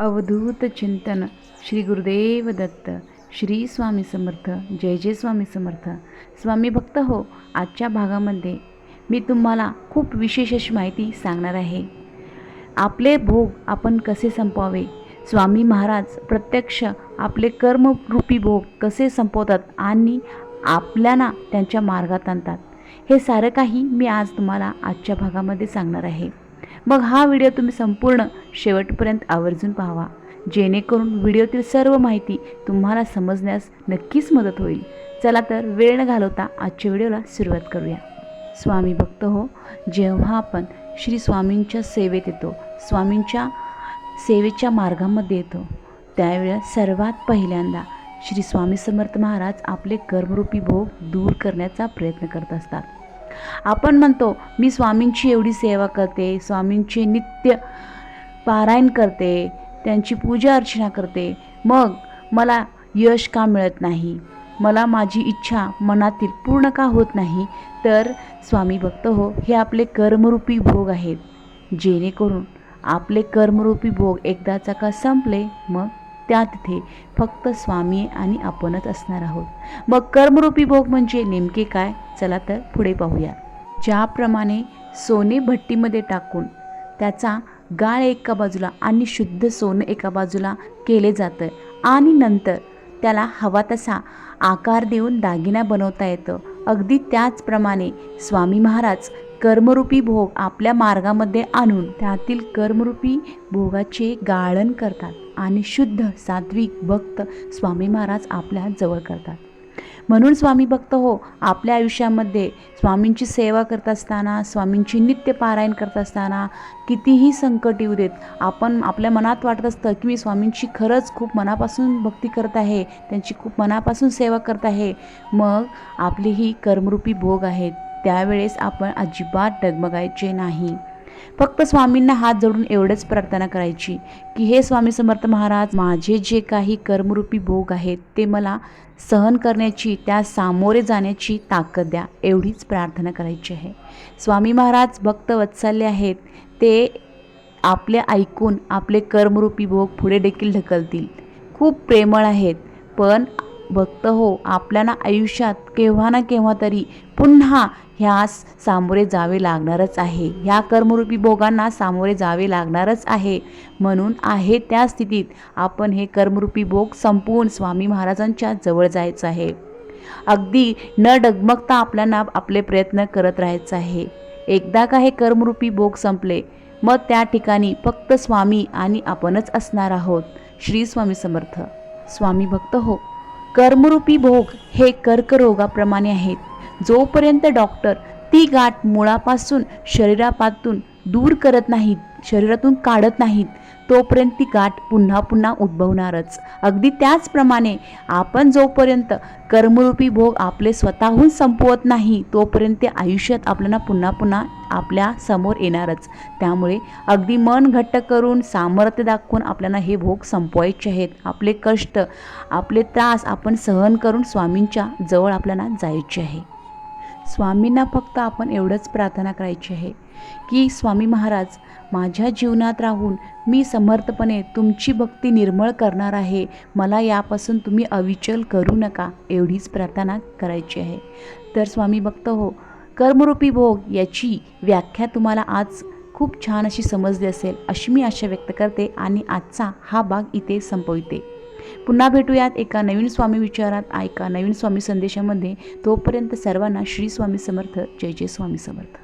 अवधूत चिंतन श्री गुरुदेव दत्त श्री स्वामी समर्थ जय जय स्वामी समर्थ. स्वामी भक्त हो आजच्या भागामध्ये मी तुम्हाला खूप विशेष अशी माहिती सांगणार आहे. आपले भोग आपण कसे संपवावे? स्वामी महाराज प्रत्यक्ष आपले कर्मरूपी भोग कसे संपवतात आणि आपल्याला त्यांच्या मार्गात आणतात? हे सारं काही मी आज तुम्हाला आजच्या भागामध्ये सांगणार आहे. मग हा व्हिडिओ तुम्ही संपूर्ण शेवटपर्यंत आवर्जून पाहावा. जेणेकरून व्हिडिओतील सर्व माहिती तुम्हाला समजण्यास नक्कीच मदत होईल. चला तर वेळ न घालवता आजच्या व्हिडिओला सुरुवात करूया. स्वामी भक्त हो जेव्हा आपण श्री स्वामींच्या सेवेत येतो स्वामींच्या सेवेच्या मार्गामध्ये येतो त्यावेळेस सर्वात पहिल्यांदा श्री स्वामी समर्थ महाराज आपले कर्मरूपी भोग दूर करण्याचा प्रयत्न करत असतात. आपण म्हणतो मी स्वामींची एवढी सेवा करते स्वामींचे नित्य पारायण करते त्यांची पूजा अर्चना करते. मग मला यश का मिळत नाही? मला माझी इच्छा मनातील पूर्ण का होत नाही? तर स्वामी भक्त हो हे आपले कर्मरूपी भोग आहेत. जेणेकरून आपले कर्मरूपी भोग एकदाचा का संपले मग त्या तिथे फक्त स्वामी आणि आपणच असणार आहोत. मग कर्मरूपी भोग म्हणजे नेमके काय? चला तर पुढे पाहूया. ज्याप्रमाणे सोने भट्टीमध्ये टाकून त्याचा गाळ एका बाजूला आणि शुद्ध सोनं एका बाजूला केले जातं आणि नंतर त्याला हवा तसा आकार देऊन दागिना बनवता येतं. अगदी त्याचप्रमाणे स्वामी महाराज कर्मरूपी भोग आपल्या मार्गामध्ये आणून त्यातील कर्मरूपी भोगाचे गाळण करतात आणि शुद्ध सात्विक भक्त स्वामी महाराज आपल्या जवळ करतात. म्हणून स्वामी भक्त हो आपल्या आयुष्यामध्ये स्वामींची सेवा करत असताना स्वामींची नित्य पारायण करत असताना कितीही संकट येऊ देत आपण आपल्या मनात वाटत असतं की मी स्वामींची खरंच खूप मनापासून भक्ती करत आहे त्यांची खूप मनापासून सेवा करत आहे. मग आपली ही कर्मरूपी भोग आहेत. त्यावेळेस आपण अजिबात डगमगायचे नाही. फक्त स्वामींना हात जोडून एवढंच प्रार्थना करायची की हे स्वामी समर्थ महाराज माझे जे काही कर्मरूपी भोग आहेत ते मला सहन करण्याची त्या सामोरे जाण्याची ताकद द्या एवढीच प्रार्थना करायची आहे. स्वामी महाराज भक्त वत्सल्य आहेत ते आपले ऐकून आपले कर्मरूपी भोग पुढे देखील ढकलतील. खूप प्रेमळ आहेत पण भक्त हो. आपल्याला आयुष्यात केव्हा ना केव्हा तरी पुन्हा ह्यास सामोरे जावे लागणारच आहे. ह्या कर्मरूपी भोगांना सामोरे जावे लागणारच आहे. म्हणून आहे त्या स्थितीत आपण हे कर्मरूपी भोग संपवून स्वामी महाराजांच्या जवळ जायचं आहे. अगदी न डगमगता आपल्याला आपले प्रयत्न करत राहायचं आहे. एकदा का हे कर्मरूपी भोग संपले मग त्या ठिकाणी फक्त स्वामी आणि आपणच असणार आहोत. श्री स्वामी समर्थ. स्वामी भक्त हो. कर्मरूपी भोग हे कर्करोगाप्रमाणे आहेत. जोपर्यंत डॉक्टर ती गाठ मुळापासून शरीरापासून दूर करत नाहीत शरीरातून काढत नाहीत तोपर्यंत ती गाठ पुन्हा पुन्हा उद्भवणारच. अगदी त्याचप्रमाणे आपण जोपर्यंत कर्मरूपी भोग आपले स्वतःहून संपवत नाही तोपर्यंत ते आयुष्यात आपल्याला पुन्हा पुन्हा आपल्यासमोर येणारच. त्यामुळे अगदी मन घट्ट करून सामर्थ्य दाखवून आपल्याला हे भोग संपवायचे आहेत. आपले कष्ट आपले त्रास आपण सहन करून स्वामींच्या जवळ आपल्याला जायचे आहे. स्वामींना फक्त आपण एवढंच प्रार्थना करायची आहे की स्वामी महाराज माझ्या जीवनात राहून मी समर्थपणे तुमची भक्ती निर्मळ करणार आहे. मला यापासून तुम्ही अविचल करू नका एवढीच प्रार्थना करायची आहे. तर स्वामी भक्त हो कर्मरूपी भोग याची व्याख्या तुम्हाला आज खूप छान अशी समजली असेल अशी मी आशा व्यक्त करते आणि आजचा हा भाग इथे संपविते. पुन्हा भेटूयात एका नवीन स्वामी विचारात एका नवीन स्वामी संदेशामध्ये. तोपर्यंत सर्वांना श्री स्वामी समर्थ. जय जय स्वामी समर्थ.